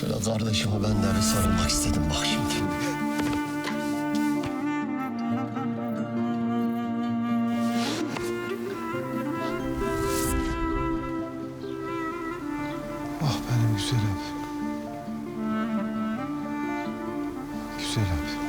Şöyle kardeşime ben de bir sarılmak istedim bak şimdi. Ah benim güzel ev. Güzel ev.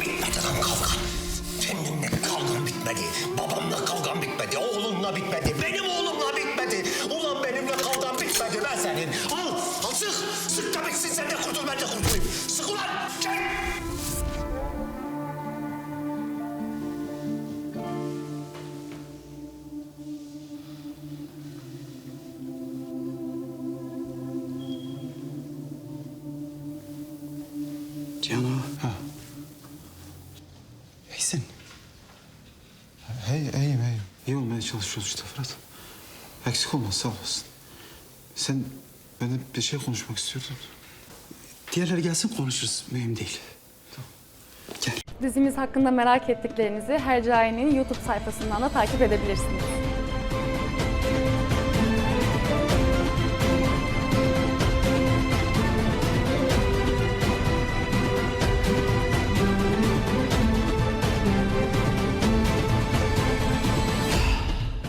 Bitmedi lan kavga. Kendimle kavgam bitmedi. Babamla kavgam bitmedi. Oğlumla bitmedi. Benim oğlumla bitmedi. Ulan benimle kavgam bitmedi ben senin. Al, al sık. Sık da bitsin sen de kurtul ben de kurtulayım. Sık ulan. Çek. Cano. Ha. İyi olmaya çalışıyoruz işte Fırat. Eksik olma sağ olasın. Sen benimle bir şey konuşmak istiyordun. Diğerleri gelsin konuşuruz. Mühim değil. Tamam. Gel. Dizimiz hakkında merak ettiklerinizi Hercai'nin YouTube sayfasından da takip edebilirsiniz.